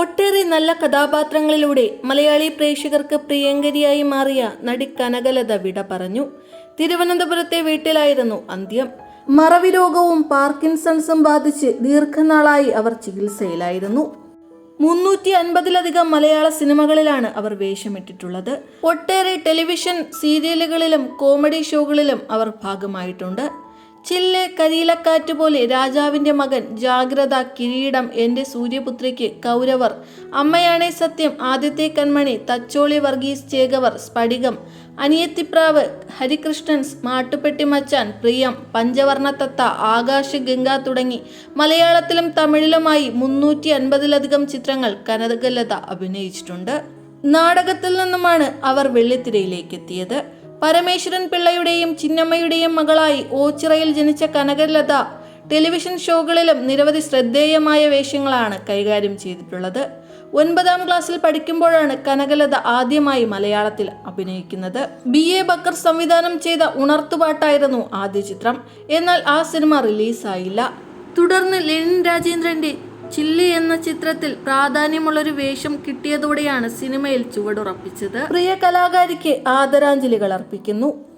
ഒട്ടേറെ നല്ല കഥാപാത്രങ്ങളിലൂടെ മലയാളി പ്രേക്ഷകർക്ക് പ്രിയങ്കരിയായി മാറിയ നടി കനകലത വിട പറഞ്ഞു. തിരുവനന്തപുരത്തെ വീട്ടിലായിരുന്നു അന്ത്യം. മറവി രോഗവും പാർക്കിൻസൺസും ബാധിച്ച് ദീർഘനാളായി അവർ ചികിത്സയിലായിരുന്നു. മുന്നൂറ്റി അൻപതിലധികം മലയാള സിനിമകളിലാണ് അവർ വേഷമിട്ടിട്ടുള്ളത്. ഒട്ടേറെ ടെലിവിഷൻ സീരിയലുകളിലും കോമഡി ഷോകളിലും അവർ ഭാഗമായിട്ടുണ്ട്. ചില്ല് കരിയിലക്കാറ്റ് പോലെ രാജാവിന്റെ മകൻ ജാഗ്രത കിരീടം എന്റെ സൂര്യപുത്രിക്ക് കൗരവർ. അമ്മയാണേ സത്യം ആദ്യത്തെ കൺമണി തച്ചോളി വർഗീസ് ചേകവർ സ്ഫടികം അനിയത്തിപ്രാവ് ഹരികൃഷ്ണൻസ് മാട്ടുപ്പെട്ടി മച്ചാൻ പ്രിയം പഞ്ചവർണത്തത്ത ആകാശ ഗംഗ തുടങ്ങി മലയാളത്തിലും തമിഴിലുമായി മുന്നൂറ്റി അൻപതിലധികം ചിത്രങ്ങൾ കനകലത അഭിനയിച്ചിട്ടുണ്ട്. നാടകത്തിൽ നിന്നുമാണ് അവർ വെള്ളിത്തിരയിലേക്ക് എത്തിയത് പരമേശ്വരൻ പിള്ളയുടെയും ചിന്നമ്മയുടെയും മകളായി ഓച്ചിറയിൽ ജനിച്ച കനകലത ടെലിവിഷൻ ഷോകളിലും നിരവധി ശ്രദ്ധേയമായ വേഷങ്ങളാണ് കൈകാര്യം ചെയ്തിട്ടുള്ളത്. ഒൻപതാം ക്ലാസ്സിൽ പഠിക്കുമ്പോഴാണ് കനകലത ആദ്യമായി മലയാളത്തിൽ അഭിനയിക്കുന്നത്. ബി എ ബക്കർ സംവിധാനം ചെയ്ത ഉണർത്തുപാട്ടായിരുന്നു ആദ്യ ചിത്രം. എന്നാൽ ആ സിനിമ റിലീസായില്ല. തുടർന്ന് ലെനിൻ രാജേന്ദ്രന്റെ ചില്ലി എന്ന ചിത്രത്തിൽ പ്രാധാന്യമുള്ളൊരു വേഷം കിട്ടിയതോടെയാണ് സിനിമയിൽ ചുവടുറപ്പിച്ചത്. പ്രിയ കലാകാരിക്ക് ആദരാഞ്ജലികൾ അർപ്പിക്കുന്നു.